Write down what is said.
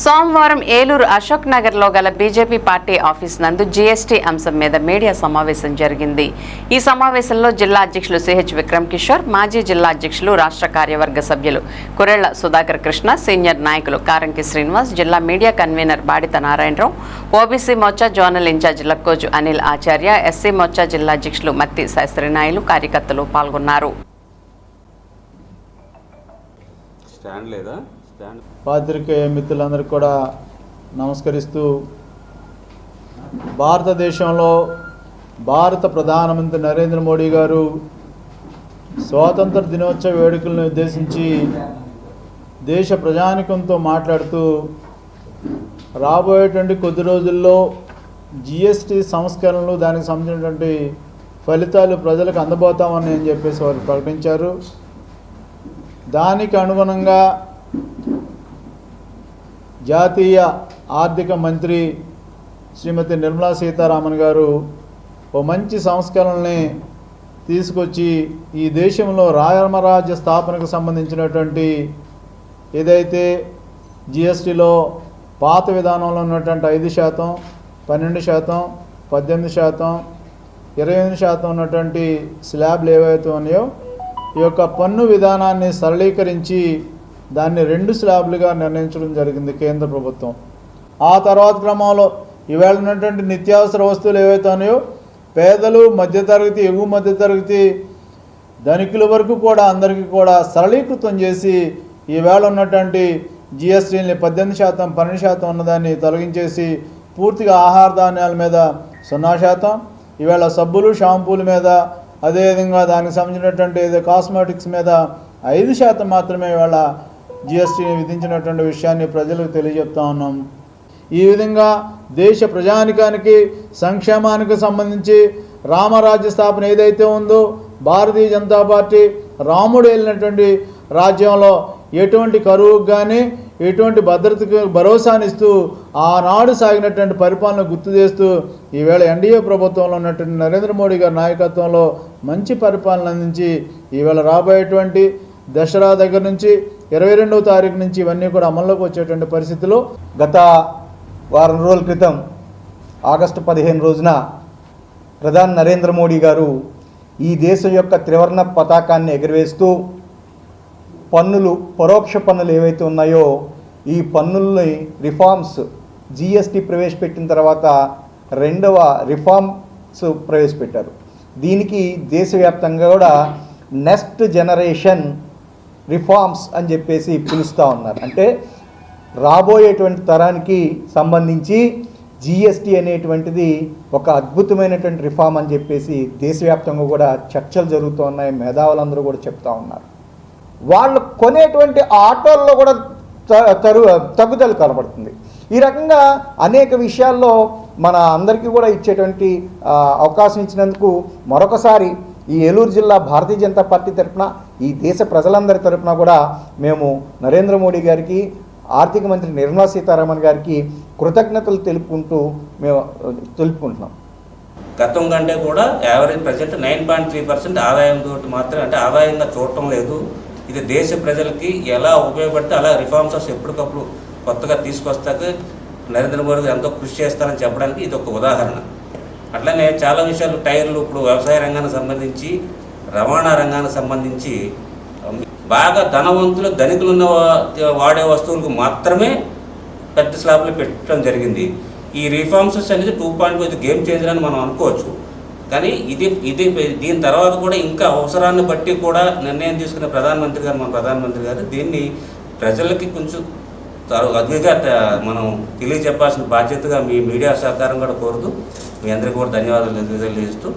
సోమవారం ఏలూరు అశోక్ నగర్లో గల బీజేపీ పార్టీ ఆఫీస్ నందు జీఎస్టీ అంశం మీద మీడియా సమావేశం జరిగింది. ఈ సమావేశంలో జిల్లా అధ్యక్షులు సిహెచ్ విక్రమ్ కిషోర్ మాజీ జిల్లా అధ్యక్షులు రాష్ట్ర కార్యవర్గ సభ్యులు కురెళ్ళ సుధాకర్ కృష్ణ సీనియర్ నాయకులు కారంకి శ్రీనివాస్ జిల్లా media convener Badita Narayanarao OBC Morcha zonal incharge Lakkoju Anil Acharya SC Morcha జిల్లా అధ్యక్షులు మత్తి శాస్త్రినాయులు కార్యకర్తలు పాల్గొన్నారు. స్టాండ్ లేదా? పాత్రికేయ మిత్రులందరూ కూడా నమస్కరిస్తూ భారతదేశంలో భారత ప్రధానమంత్రి నరేంద్ర మోడీ గారు స్వాతంత్ర దినోత్సవ వేడుకలను ఉద్దేశించి దేశ ప్రజానికంతో మాట్లాడుతూ రాబోయేటువంటి కొద్ది రోజుల్లో జిఎస్టి సంస్కరణలు దానికి సంబంధించినటువంటి ఫలితాలు ప్రజలకు అందబోతామని అని చెప్పేసి వారు ప్రకటించారు. దానికి అనుగుణంగా జాతీయ ఆర్థిక మంత్రి శ్రీమతి నిర్మలా సీతారామన్ గారు ఓ మంచి సంస్కరణల్ని తీసుకొచ్చి ఈ దేశంలో రాయమరాజ్య స్థాపనకు సంబంధించినటువంటి ఏదైతే జిఎస్టిలో పాత విధానంలో ఉన్నటువంటి ఐదు శాతం పన్నెండు శాతం పద్దెనిమిది శాతం ఇరవై ఎనిమిది శాతం ఉన్నటువంటి స్లాబ్లు ఏవైతే ఉన్నాయో ఈ యొక్క పన్ను విధానాన్ని సరళీకరించి దాన్ని రెండు స్లాబ్లుగా నిర్ణయించడం జరిగింది కేంద్ర ప్రభుత్వం. ఆ తర్వాత క్రమంలో ఈవేళ ఉన్నటువంటి నిత్యావసర వస్తువులు ఏవైతే ఉన్నాయో పేదలు మధ్యతరగతి ఎగువ మధ్యతరగతి ధనికుల వరకు కూడా అందరికీ కూడా సరళీకృతం చేసి ఈవేళ ఉన్నటువంటి జిఎస్టీని పద్దెనిమిది శాతం పన్నెండు శాతం ఉన్నదాన్ని తొలగించేసి పూర్తిగా ఆహార ధాన్యాల మీద సున్నా శాతం ఈవేళ సబ్బులు షాంపూల మీద అదేవిధంగా దానికి సంబంధించినటువంటి ఏదో కాస్మెటిక్స్ మీద ఐదు శాతం మాత్రమే ఇవాళ జిఎస్టీని విధించినటువంటి విషయాన్ని ప్రజలకు తెలియజెప్తా ఉన్నాం. ఈ విధంగా దేశ ప్రజానికానికి సంక్షేమానికి సంబంధించి రామరాజ్య స్థాపన ఏదైతే ఉందో భారతీయ జనతా పార్టీ రాముడు వెళ్ళినటువంటి రాజ్యంలో ఎటువంటి కరువుకు కానీ ఎటువంటి భద్రతకు భరోసానిస్తూ ఆనాడు సాగినటువంటి పరిపాలన గుర్తు చేస్తూ ఈవేళ ఎన్డీఏ ప్రభుత్వంలో ఉన్నటువంటి నరేంద్ర మోడీ గారి నాయకత్వంలో మంచి పరిపాలన అందించి ఈవేళ రాబోయేటువంటి దసరా దగ్గర నుంచి ఇరవై రెండవ తారీఖు నుంచి ఇవన్నీ కూడా అమల్లోకి వచ్చేటువంటి పరిస్థితిలో గత వారం రోజుల క్రితం ఆగస్టు పదిహేను రోజున ప్రధాని నరేంద్ర మోడీ గారు ఈ దేశం యొక్క త్రివర్ణ పతాకాన్ని ఎగురవేస్తూ పన్నులు పరోక్ష పన్నులు ఏవైతే ఉన్నాయో ఈ పన్నుల్ని రిఫార్మ్స్ జిఎస్టీ ప్రవేశపెట్టిన తర్వాత రెండవ రిఫార్మ్స్ ప్రవేశపెట్టారు. దీనికి దేశవ్యాప్తంగా కూడా నెక్స్ట్ జనరేషన్ రిఫార్మ్స్ అని చెప్పేసి పిలుస్తూ ఉన్నారు. అంటే రాబోయేటువంటి తరానికి సంబంధించి జిఎస్టీ అనేటువంటిది ఒక అద్భుతమైనటువంటి రిఫార్మ్ అని చెప్పేసి దేశవ్యాప్తంగా కూడా చర్చలు జరుగుతూ ఉన్నాయి. మేధావులందరూ కూడా చెప్తా ఉన్నారు. వాళ్ళు కొనేటువంటి ఆటోల్లో కూడా త- తరు తగ్గుదల కనబడుతుంది. ఈ రకంగా అనేక విషయాల్లో మన అందరికీ కూడా ఇచ్చేటువంటి అవకాశం ఇచ్చినందుకు మరొకసారి ఈ ఏలూరు జిల్లా భారతీయ జనతా పార్టీ తరఫున ఈ దేశ ప్రజలందరి తరఫున కూడా మేము నరేంద్ర మోడీ గారికి ఆర్థిక మంత్రి నిర్మలా సీతారామన్ గారికి కృతజ్ఞతలు తెలుపుకుంటూ మేము తెలుపుకుంటున్నాం. గతం కంటే కూడా average present nine point three percent ఆదాయంతో మాత్రం అంటే ఆదాయంగా చూడటం లేదు. ఇది దేశ ప్రజలకి ఎలా ఉపయోగపడితే అలా రిఫార్మ్స్ ఎప్పటికప్పుడు కొత్తగా తీసుకొస్తాక నరేంద్ర మోడీ ఎంతో కృషి చేస్తారని చెప్పడానికి ఇది ఒక ఉదాహరణ. అట్లనే చాలా విషయాలు టైర్లు ఇప్పుడు వ్యవసాయ రంగానికి సంబంధించి రవాణా రంగానికి సంబంధించి బాగా ధనవంతులు ధనికులు ఉన్న వాడే వస్తువులకు మాత్రమే పెద్ద స్లాబ్లు పెట్టడం జరిగింది. ఈ రిఫార్మ్స్ అనేది two point five game changer అని మనం అనుకోవచ్చు. కానీ ఇది ఇది దీని తర్వాత కూడా ఇంకా అవసరాన్ని బట్టి కూడా నిర్ణయం తీసుకున్న ప్రధానమంత్రి గారు మన ప్రధానమంత్రి గారు దీన్ని ప్రజలకి కొంచెం తరు- అదిగా మనం తెలియజెప్పాల్సిన బాధ్యతగా మీ మీడియా సహకారం కూడా కోరుతూ మీ అందరికీ కూడా ధన్యవాదాలు తెలియజేస్తూ